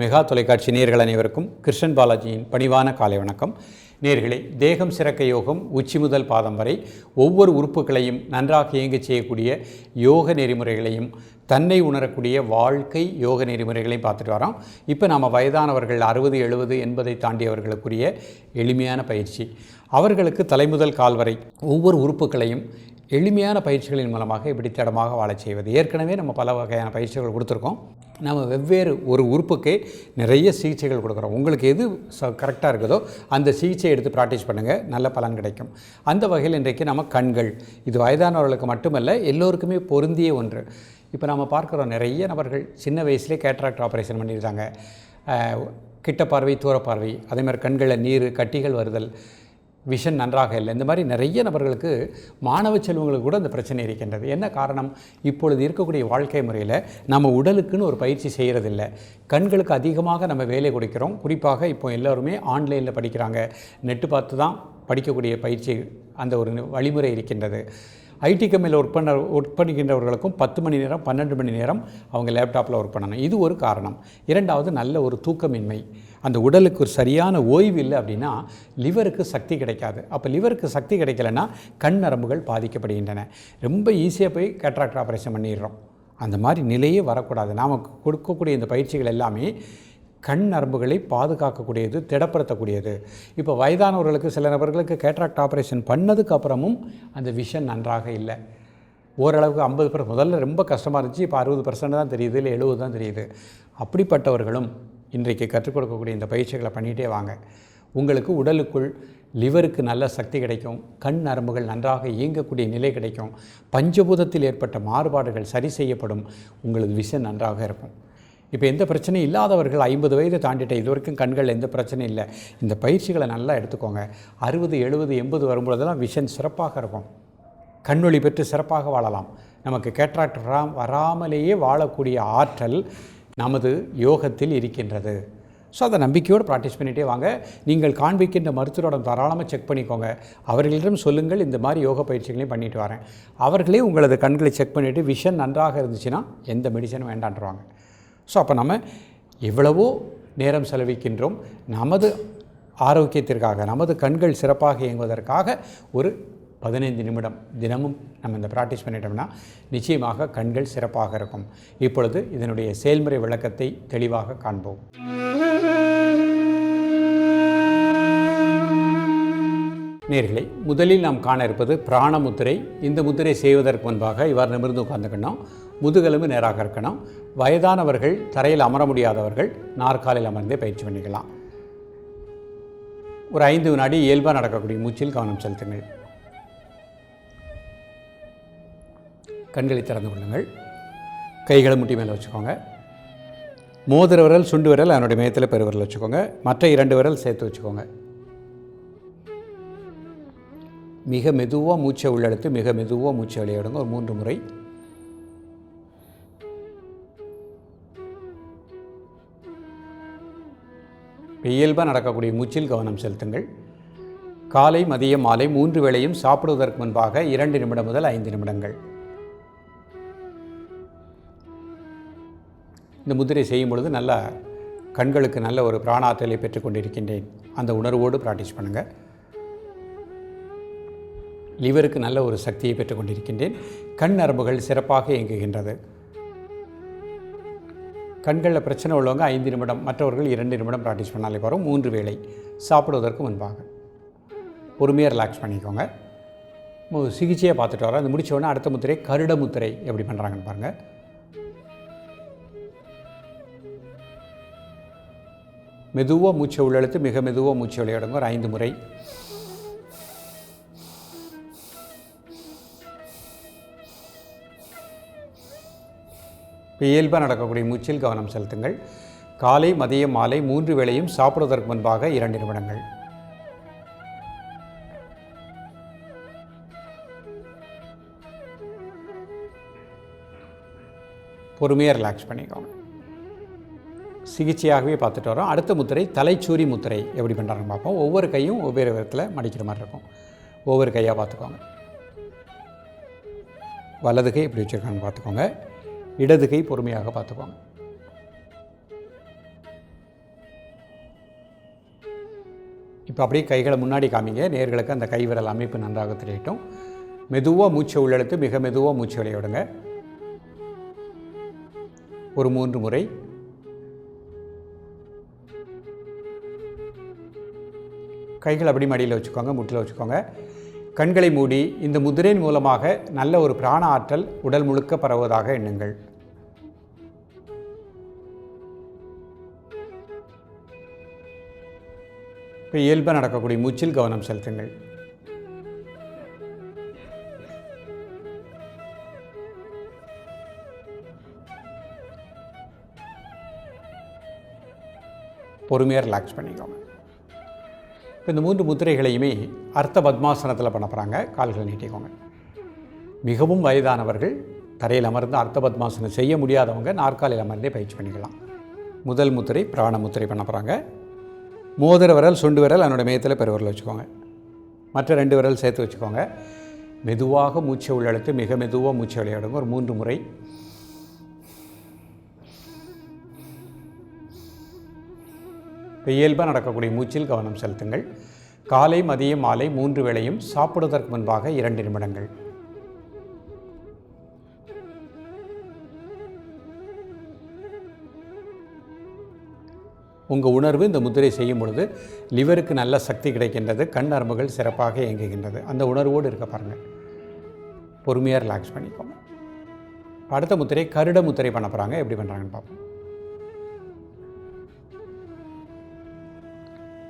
Mega தொலைக்காட்சி நேர்கள் அனைவருக்கும் கிருஷ்ணன் பாலாஜியின் பணிவான காலை வணக்கம். நேர்களே தேகம் சிறக்க யோகம் உச்சி முதல் பாதம் வரை ஒவ்வொரு உறுப்புகளையும் நன்றாக இயங்கச் செய்யக்கூடிய யோக நெறிமுறைகளையும் தன்னை உணரக்கூடிய வாழ்க்கை யோக நெறிமுறைகளையும் பார்த்துட்டு வரோம். இப்போ நாம் வயதானவர்கள் அறுபது எழுபது எண்பதை தாண்டியவர்களுக்குரிய எளிமையான பயிற்சி. அவர்களுக்கு தலைமுதல் கால் வரை ஒவ்வொரு உறுப்புகளையும் எளிமையான பயிற்சிகளின் மூலமாக இப்படி திடமாக வாழச் செய்வது. ஏற்கனவே நம்ம பல வகையான பயிற்சிகள் கொடுத்துருக்கோம். நம்ம வெவ்வேறு ஒரு உறுப்புக்கே நிறைய சிகிச்சைகள் கொடுக்குறோம். உங்களுக்கு எது ச கரெக்டாக இருக்குதோ அந்த சிகிச்சையை எடுத்து ப்ராக்டிஸ் பண்ணுங்கள் நல்ல பலன் கிடைக்கும். அந்த வகையில் இன்றைக்கு நம்ம கண்கள் இது வயதானவர்களுக்கு மட்டுமல்ல எல்லோருக்குமே பொருந்திய ஒன்று. இப்போ நம்ம பார்க்குறோம் நிறைய நபர்கள் சின்ன வயசுலேயே கேட்ராக்ட் ஆப்ரேஷன் பண்ணியிருக்காங்க. கிட்ட பார்வை தூர பார்வை அதேமாதிரி கண்களில் நீர் கட்டிகள் வருதல் விஷன் நன்றாக இல்லை. இந்த மாதிரி நிறைய நபர்களுக்கு மாணவ செல்வங்களுக்கு கூட இந்த பிரச்சனை இருக்கின்றது. என்ன காரணம்? இப்பொழுது இருக்கக்கூடிய வாழ்க்கை முறையில் நம்ம உடலுக்குன்னு ஒரு பயிற்சி செய்கிறதில்ல கண்களுக்கு அதிகமாக நம்ம வேலை கொடுக்கிறோம். குறிப்பாக இப்போ எல்லோருமே ஆன்லைனில் படிக்கிறாங்க. நெட்டு பார்த்து தான் படிக்கக்கூடிய பயிற்சி அந்த ஒரு வழிமுறை இருக்கின்றது. ஐடி கம்பெனியில் ஒர்க் பண்ண ஒர்க் பண்ணுகின்றவர்களுக்கும் பத்து மணி நேரம் பன்னெண்டு மணி நேரம் அவங்க லேப்டாப்பில் ஒர்க் பண்ணணும். இது ஒரு காரணம். இரண்டாவது நல்ல ஒரு தூக்கமின்மை. அந்த உடலுக்கு ஒரு சரியான ஓய்வு இல்லை அப்படின்னா லிவருக்கு சக்தி கிடைக்காது. அப்போ லிவருக்கு சக்தி கிடைக்கலன்னா கண் நரம்புகள் பாதிக்கப்படுகின்றன. ரொம்ப ஈஸியாக போய் கேட்ராக்டர் ஆப்ரேஷன் பண்ணிடுறோம். அந்த மாதிரி நிலையே வரக்கூடாது. நாம் கொடுக்கக்கூடிய இந்த பயிற்சிகள் எல்லாமே கண் நரம்புகளை பாதுகாக்கக்கூடியது திடப்படுத்தக்கூடியது. இப்போ வயதானவர்களுக்கு சில நபர்களுக்கு கேட்ராக்ட் ஆப்ரேஷன் பண்ணதுக்கு அப்புறமும் அந்த விஷன் நன்றாக இல்லை. ஓரளவுக்கு ஐம்பது பர்சன்ட் முதல்ல ரொம்ப கஷ்டமாக இருந்துச்சு இப்போ அறுபது பர்சன்ட் தான் தெரியுது இல்லை எழுபது தான் தெரியுது. அப்படிப்பட்டவர்களும் இன்றைக்கு கற்றுக் கொடுக்கக்கூடிய இந்த பயிற்சிகளை பண்ணிகிட்டே வாங்க. உங்களுக்கு உடலுக்குள் லிவருக்கு நல்ல சக்தி கிடைக்கும். கண் நரம்புகள் நன்றாக இயங்கக்கூடிய நிலை கிடைக்கும். பஞ்சபூதத்தில் ஏற்பட்ட மாறுபாடுகள் சரி செய்யப்படும். உங்களுக்கு விஷன் நன்றாக இருக்கும். இப்போ எந்த பிரச்சனையும் இல்லாதவர்கள் ஐம்பது வயது தாண்டிட்ட இது வரைக்கும் கண்கள் எந்த பிரச்சனையும் இல்லை. இந்த பயிற்சிகளை நல்லா எடுத்துக்கோங்க. அறுபது எழுபது எண்பது வரும்பொழுதெல்லாம் விஷன் சிறப்பாக இருக்கும். கண்ணொளி பெற்று சிறப்பாக வாழலாம். நமக்கு கேட்ராக்ட் வரா வராமலேயே வாழக்கூடிய ஆற்றல் நமது யோகத்தில் இருக்கின்றது. ஸோ அதை நம்பிக்கையோடு ப்ராக்டிஸ் பண்ணிகிட்டே வாங்க. நீங்கள் காண்பிக்கின்ற மருத்துவரோட தாராளமாக செக் பண்ணிக்கோங்க. அவர்களிடம் சொல்லுங்கள் இந்த மாதிரி யோக பயிற்சிகளையும் பண்ணிட்டு வரேன். அவர்களே உங்களது கண்களை செக் பண்ணிவிட்டு விஷன் நன்றாக இருந்துச்சுன்னா எந்த மெடிசனும் வேண்டான்றாங்க ஸோ அப்போ நம்ம எவ்வளவோ நேரம் செலவிக்கின்றோம். நமது ஆரோக்கியத்திற்காக நமது கண்கள் சிறப்பாக இயங்குவதற்காக ஒரு பதினைந்து நிமிடம் தினமும் நம்ம இந்த ப்ராக்டிஸ் பண்ணிட்டோம்னா நிச்சயமாக கண்கள் சிறப்பாக இருக்கும். இப்பொழுது இதனுடைய செயல்முறை விளக்கத்தை தெளிவாக காண்போம். நேர்களை முதலில் நாம் காண இருப்பது பிராண முத்திரை. இந்த முத்திரை செய்வதற்கு முன்பாக இவ்வாறு நிமிர்ந்து உட்கார்ந்துக்கணும். முதுகெலும்பு நேராக இருக்கணும். வயதானவர்கள் தரையில் அமர முடியாதவர்கள் நாற்காலில் அமர்ந்தே பயிற்சி பண்ணிக்கலாம். ஒரு ஐந்து வினாடி இயல்பாக நடக்கக்கூடிய மூச்சில் கவனம் செலுத்துங்கள். கண்களை திறந்து கொள்ளுங்கள். கைகளை முட்டி மேலே வச்சுக்கோங்க. மோதிர விரல் சுண்டு விரல் அதனுடைய மேத்தில் பெருவிரல் வச்சுக்கோங்க. மற்ற இரண்டு விரல் சேர்த்து வச்சுக்கோங்க. மிக மெதுவாக மூச்சை உள்ளெடுத்து மிக மெதுவாக மூச்சை விளையாடுங்க. ஒரு மூன்று முறை. இயல்பாக நடக்கக்கூடிய மூச்சில் கவனம் செலுத்துங்கள். காலை மதியம் மாலை மூன்று வேளையும் சாப்பிடுவதற்கு முன்பாக இரண்டு நிமிடம் முதல் ஐந்து நிமிடங்கள். இந்த முதிரை செய்யும் பொழுது நல்ல கண்களுக்கு நல்ல ஒரு பிராணாற்றலை பெற்றுக்கொண்டிருக்கின்றேன் அந்த உணர்வோடு ப்ராக்டிஸ் பண்ணுங்கள் லிவருக்கு நல்ல ஒரு சக்தியை பெற்றுக்கொண்டிருக்கின்றேன் கண் நரம்புகள் சிறப்பாக இயங்குகின்றது. கண்களில் பிரச்சனை உள்ளவங்க ஐந்து நிமிடம் மற்றவர்கள் இரண்டு நிமிடம் ப்ராக்டிஸ் பண்ணாலே வரும் மூன்று வேளை சாப்பிடுவதற்கு முன்பாக. பொறுமையாக ரிலாக்ஸ் பண்ணிக்கோங்க. மு- சிகிச்சையை பார்த்துட்டு வரோம் அது முடிச்ச உடனே அடுத்த முத்திரை கருட முத்திரை எப்படி பண்ணுறாங்கன்னு பாருங்கள் மெதுவாக மூச்சை உள்ளெழுத்து மிக மெதுவாக மூச்சை விளையாடுங்க. ஒரு ஐந்து முறை. இப்போ இயல்பாக நடக்கக்கூடிய மூச்சில் கவனம் செலுத்துங்கள். காலை மதியம் மாலை மூன்று வேளையும் சாப்பிடுவதற்கு முன்பாக இரண்டு நிமிடங்கள். பொறுமையாக ரிலாக்ஸ் பண்ணிக்கோங்க. சிகிச்சையாகவே பார்த்துட்டு வரோம். அடுத்த முத்திரை தலைச்சூரி முத்திரை எப்படி பண்ணுறாங்கன்னு பார்ப்போம். ஒவ்வொரு கையும் ஒவ்வொரு விதத்தில் மடிக்கிற மாதிரி இருக்கும். ஒவ்வொரு கையாக பார்த்துக்கோங்க. வலது கை எப்படி வச்சுருக்காங்கன்னு பார்த்துக்கோங்க. இடது கை பொறுமையாக பார்த்துக்கோங்க. இப்போ அப்படியே கைகளை முன்னாடி காமிங்க. நேர்களுக்கு அந்த கை விரல் அமைப்பு நன்றாக தெரியட்டும். மெதுவாக மூச்சை உள்ளெழுத்து மிக மெதுவாக மூச்சு விளையாடுங்க ஒரு மூன்று முறை. கைகள் அப்படி மடியில் வச்சுக்கோங்க முட்டில் வச்சுக்கோங்க. கண்களை மூடி இந்த முதிரையின் மூலமாக நல்ல ஒரு பிராண ஆற்றல் உடல் முழுக்க பரவுவதாக எண்ணுங்கள். இப்போ இயல்பாக நடக்கக்கூடிய மூச்சில் கவனம் செலுத்துங்கள். பொறுமையாக ரிலாக்ஸ் பண்ணிக்கோங்க. இப்போ இந்த மூன்று முத்திரைகளையுமே அர்த்த பத்மாசனத்தில் பண்ண போகிறாங்க கால்களை நீட்டிக்கோங்க. மிகவும் வயதானவர்கள் தரையில் அமர்ந்து அர்த்த பத்மாசனம் செய்ய முடியாதவங்க நாற்காலியில் அமர்ந்தே பயிற்சி பண்ணிக்கலாம். முதல் முத்திரை பிராண முத்திரை பண்ண போகிறாங்க மோதிர விரல் சுண்டு விரல் என்னோடய மேயத்தில் பெருவிரல் வச்சுக்கோங்க. மற்ற ரெண்டு விரல் சேர்த்து வச்சுக்கோங்க. மெதுவாக மூச்சை உள்ளெழுத்து மிக மெதுவாக மூச்சை விளையாடுங்க. ஒரு மூன்று முறை இயல்பாக நடக்கக்கூடிய மூச்சில் கவனம் செலுத்துங்கள். காலை மதியம் மாலை மூன்று வேளையும் சாப்பிடுவதற்கு முன்பாக இரண்டு நிமிடங்கள். உங்கள் உணர்வு இந்த முதிரை செய்யும் பொழுது லிவருக்கு நல்ல சக்தி கிடைக்கின்றது கண் நரம்புகள் சிறப்பாக இயங்குகின்றது. அந்த உணர்வோடு இருக்க பாருங்கள் பொறுமையாக ரிலாக்ஸ் பண்ணிக்கோங்க. அடுத்த முத்திரை கருட முத்திரை பண்ண போகிறாங்க எப்படி பண்ணுறாங்கன்னு பார்ப்போம்.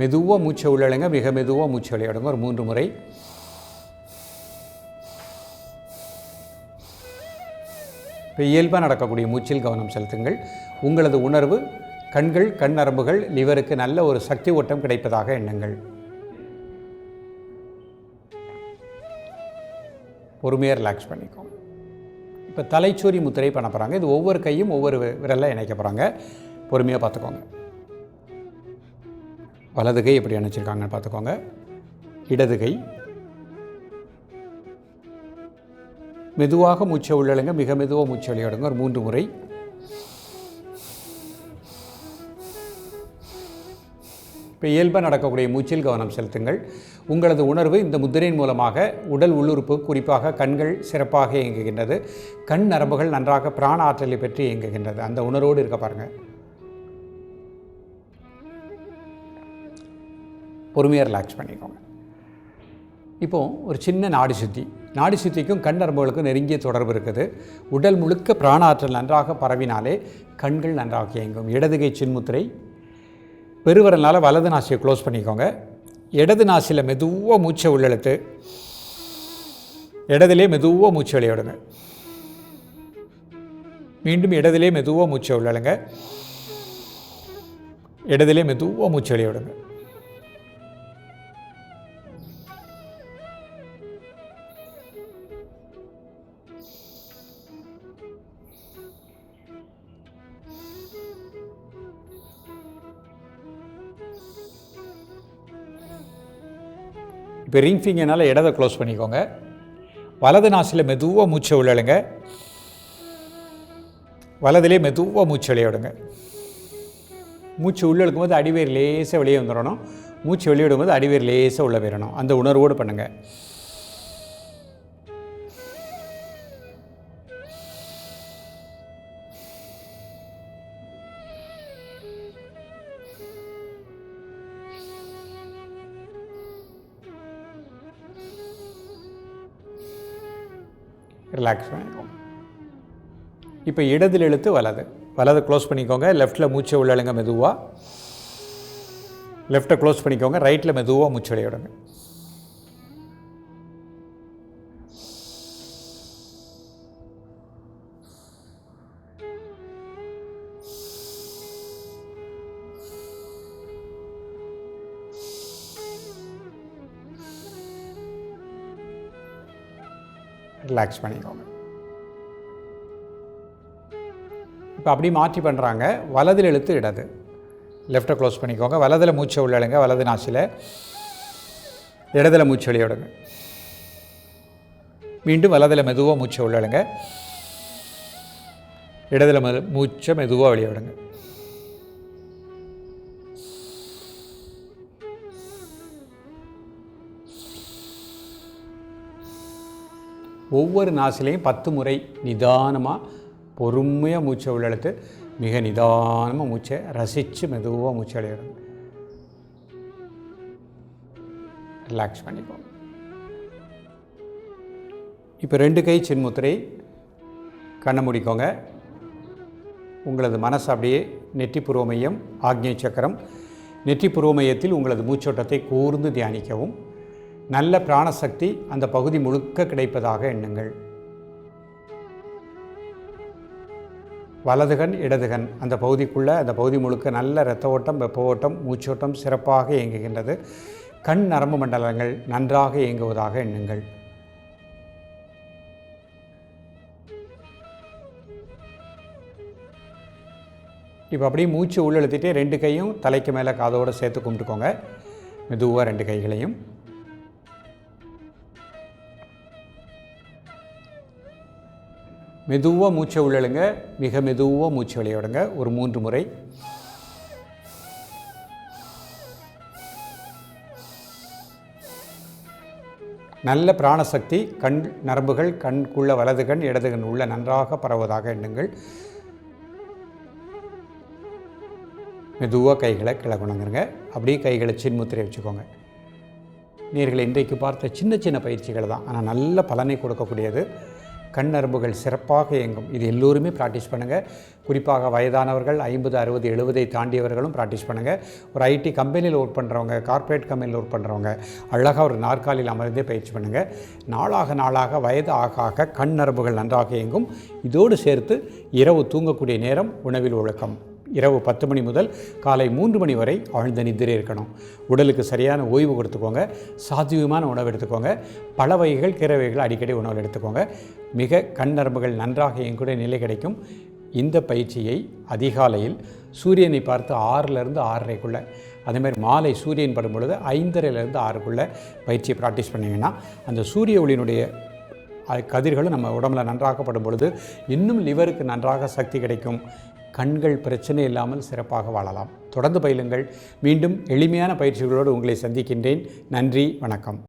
மெதுவாக மூச்சை உள்ளழுங்க மிக மெதுவாக மூச்சை விளையாடுங்க. ஒரு மூன்று முறை. இப்போ இயல்பாக நடக்கக்கூடிய மூச்சில் கவனம் செலுத்துங்கள். உங்களது உணர்வு கண்கள் கண் நரம்புகள் லிவருக்கு நல்ல ஒரு சக்தி ஓட்டம் கிடைப்பதாக எண்ணுங்கள். பொறுமையாக ரிலாக்ஸ் பண்ணிக்கோங்க. இப்போ தலைச்சூரி முத்திரை பண்ண போகிறாங்க இது ஒவ்வொரு கையும் ஒவ்வொரு விரலில் இணைக்க போகிறாங்க பொறுமையாக பார்த்துக்கோங்க. வலது கை எப்படி அணைச்சிருக்காங்கன்னு பார்த்துக்கோங்க. இடது கை மெதுவாக மூச்சை உள்ளழுங்க மிக மெதுவாக மூச்சை வெளியிடுங்க. ஒரு மூன்று முறை. இப்போ இயல்பாக நடக்கக்கூடிய மூச்சில் கவனம் செலுத்துங்கள். உங்களது உணர்வு இந்த முத்திரையின் மூலமாக உடல் உள்ளுறுப்பு குறிப்பாக கண்கள் சிறப்பாக இயங்குகின்றது. கண் நரம்புகள் நன்றாக பிராண ஆற்றலை பெற்று இயங்குகின்றது. அந்த உணர்வோடு இருக்க பாருங்கள் பொறுமையாக ரிலாக்ஸ் பண்ணிக்கோங்க. இப்போது ஒரு சின்ன நாடி சுத்தி. நாடி சுத்திக்கும் கண் நரம்புகளுக்கும் நெருங்கிய தொடர்பு இருக்குது. உடல் முழுக்க பிராணாற்றல் நன்றாக பரவினாலே கண்கள் நன்றாக இயங்கும். இடதுகை சின்முத்திரை பெருவரனால் வலது நாசியை க்ளோஸ் பண்ணிக்கோங்க. இடது நாசியில் மெதுவாக மூச்சை உள்ளெழுத்து. இடதுலே மெதுவாக மூச்சு விளையாடுங்க. மீண்டும் இடதுலே மெதுவாக மூச்சை உள்ளழுங்க. இடதுலே மெதுவாக மூச்சு விளையாடுங்க. இப்போ ரிங் ஃபிங்கர்னால் இடத்தை க்ளோஸ் பண்ணிக்கோங்க. வலது நாசில் மெதுவாக மூச்சை உள்ளழுங்க வலதுலேயே மெதுவாக மூச்சு வெளியிடுங்க மூச்சு உள்ளெழுக்கும் போது அடிவேர் லேசாக வெளியே வந்துடணும். மூச்சு வெளியிடும்போது அடிவேர் லேசாக உள்ளே போயிடணும். அந்த உணர்வோடு பண்ணுங்கள் ரிலாக்ஸ் பண்ணிக்கோங்க. இப்போ இடதில் எழுத்து வலது. வலது க்ளோஸ் பண்ணிக்கோங்க. லெஃப்ட்டில் மூச்சை உள்ளழுங்க மெதுவாக லெஃப்ட்டை க்ளோஸ் பண்ணிக்கோங்க. ரைட்டில் மெதுவாக மூச்சு விளையாடுங்க ரிலாக்ஸ் பண்ணிக்கோங்க. இப்போ அப்படி மாற்றி பண்ணுறாங்க வலதில் இழுத்து இடது. லெஃப்ட்டை க்ளோஸ் பண்ணிக்கோங்க. வலதில் மூச்சை உள்ளழுங்க வலது நாசியில் இடதில் மூச்சு வெளியிடுங்க மீண்டும் வலதில் மெதுவாக மூச்சை உள்ளழுங்க இடதில் மெது மூச்சை மெதுவாக வெளியே விடுங்க. ஒவ்வொரு நாசிலையும் பத்து முறை நிதானமாக பொறுமையாக மூச்சை உள்ளெழுத்து மிக நிதானமாக மூச்சை ரசித்து மெதுவாக மூச்சை வெளியிடுங்க ரிலாக்ஸ் பண்ணிக்கோங்க. இப்போ ரெண்டு கை சின்முத்திரை கண்ணை முடிக்கோங்க. உங்களது மனசு அப்படியே நெற்றி புருவமையம் ஆக்ஞை சக்கரம். நெற்றி புருவமையத்தில் உங்களது மூச்சோட்டத்தை கூர்ந்து தியானிக்கவும். நல்ல பிராணசக்தி அந்த பகுதி முழுக்க கிடைப்பதாக எண்ணுங்கள். வலதுகன் இடதுகன் அந்த பகுதிக்குள்ளே அந்த பகுதி முழுக்க நல்ல இரத்த ஓட்டம் வெப்ப ஓட்டம் மூச்சோட்டம் சிறப்பாக இயங்குகின்றது. கண் நரம்பு மண்டலங்கள் நன்றாக இயங்குவதாக எண்ணுங்கள். இப்போ அப்படியே மூச்சு உள்ளெழுத்திட்டே ரெண்டு கையும் தலைக்கு மேலே காதோடு சேர்த்து கும்பிட்டுக்கோங்க. மெதுவாக ரெண்டு கைகளையும். மெதுவாக மூச்சை உள்ளழுங்க. மிக மெதுவாக மூச்சு விளையாடுங்க. ஒரு மூன்று முறை. நல்ல பிராணசக்தி கண் நரம்புகள் கண்குள்ள வலது கண் இடது கண் உள்ள நன்றாக பரவுவதாக எண்ணுங்கள். மெதுவாக கைகளை கிளகுணங்குங்க. அப்படியே கைகளை சின்முத்திரை வச்சுக்கோங்க. நீர்கள் இன்றைக்கு பார்த்த சின்ன சின்ன பயிற்சிகள் தான். ஆனால் நல்ல பலனை கொடுக்கக்கூடியது. கண் நரம்புகள் சிறப்பாக இயங்கும். இது எல்லோருமே ப்ராக்டிஸ் பண்ணுங்கள் குறிப்பாக வயதானவர்கள் ஐம்பது அறுபது எழுபதை தாண்டியவர்களும் ப்ராக்டிஸ் பண்ணுங்கள் ஒரு ஐடி கம்பெனியில் ஒர்க் பண்ணுறவங்க கார்ப்பரேட் கம்பெனியில் ஒர்க் பண்ணுறவங்க அழகாக ஒரு நாற்காலியில் அமர்ந்தே பயிற்சி பண்ணுங்கள் நாளாக நாளாக வயது ஆக ஆக கண் நரம்புகள் நன்றாக இயங்கும். இதோடு சேர்த்து இரவு தூங்கக்கூடிய நேரம் உணவில் ஒழுக்கம். இரவு பத்து மணி முதல் காலை மூன்று மணி வரை ஆழ்ந்த நிதிரை இருக்கணும். உடலுக்கு சரியான ஓய்வு கொடுத்துக்கோங்க. சாத்தியமான உணவு எடுத்துக்கோங்க. பல வகைகள் கீரை வகைகள் அடிக்கடி உணவில் எடுத்துக்கோங்க. மிக கண் நரம்புகள் நன்றாக எங்கூட நிலை கிடைக்கும். இந்த பயிற்சியை அதிகாலையில் சூரியனை பார்த்து ஆறிலிருந்து ஆறரைக்குள்ளே அதேமாதிரி மாலை சூரியன் படும் பொழுது ஐந்தரைலேருந்து ஆறுக்குள்ளே பயிற்சியை ப்ராக்டிஸ் பண்ணிங்கன்னா அந்த சூரிய ஒளியினுடைய கதிர்களும் நம்ம உடம்புல நன்றாகப்படும் பொழுது இன்னும் லிவருக்கு நன்றாக சக்தி கிடைக்கும். கண்கள் பிரச்சனை இல்லாமல் சிறப்பாக வாழலாம். தொடர்ந்து பயிலுங்கள். மீண்டும் எளிமையான பயிற்சிகளோடு உங்களை சந்திக்கின்றேன். நன்றி வணக்கம்.